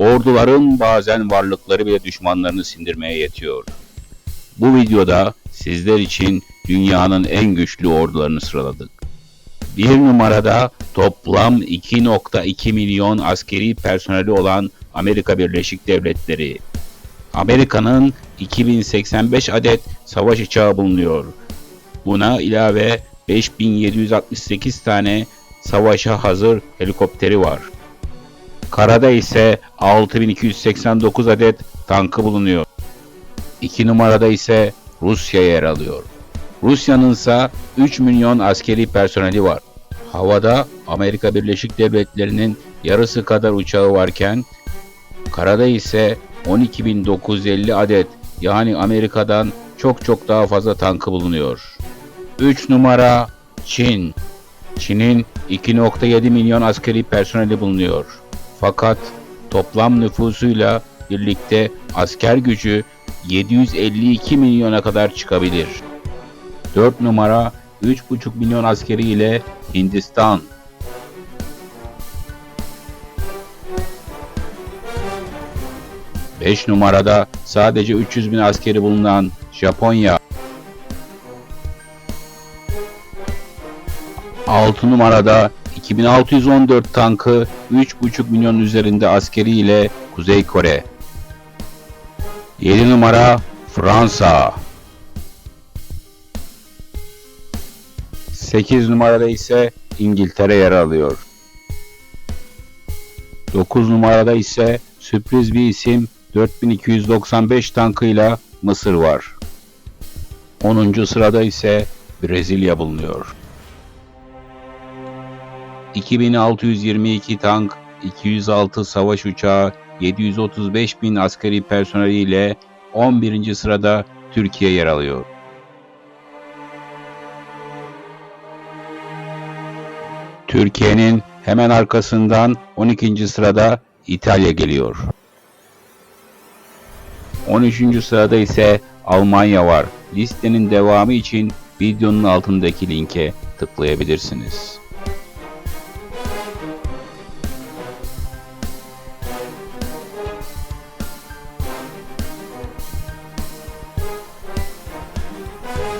orduların bazen varlıkları bile düşmanlarını sindirmeye yetiyor. Bu videoda sizler için dünyanın en güçlü ordularını sıraladık. Bir numarada toplam 2.2 milyon askeri personeli olan Amerika Birleşik Devletleri. Amerika'nın 2085 adet savaş uçağı bulunuyor. Buna ilave 5768 tane savaşa hazır helikopteri var. Karada ise 6289 adet tankı bulunuyor. 2 numarada ise Rusya yer alıyor. Rusya'nın ise 3 milyon askeri personeli var. Havada Amerika Birleşik Devletleri'nin yarısı kadar uçağı varken karada ise 12.950 adet yani Amerika'dan çok çok daha fazla tankı bulunuyor. 3 numara Çin. Çin'in 2.7 milyon askeri personeli bulunuyor. Fakat toplam nüfusuyla birlikte asker gücü 752 milyona kadar çıkabilir. 4 numara 3,5 milyon askeri ile Hindistan. Beş numarada sadece 300 bin askeri bulunan Japonya. 6 numarada 2614 tankı 3,5 milyon üzerinde askeri ile Kuzey Kore. 7 numara Fransa. 8 numarada ise İngiltere yer alıyor. 9 numarada ise sürpriz bir isim 4295 tankıyla Mısır var. 10. sırada ise Brezilya bulunuyor. 2622 tank, 206 savaş uçağı, 735 bin askeri personeliyle 11. sırada Türkiye yer alıyor. Türkiye'nin hemen arkasından 12. sırada İtalya geliyor. 13. sırada ise Almanya var. Listenin devamı için videonun altındaki linke tıklayabilirsiniz. thank you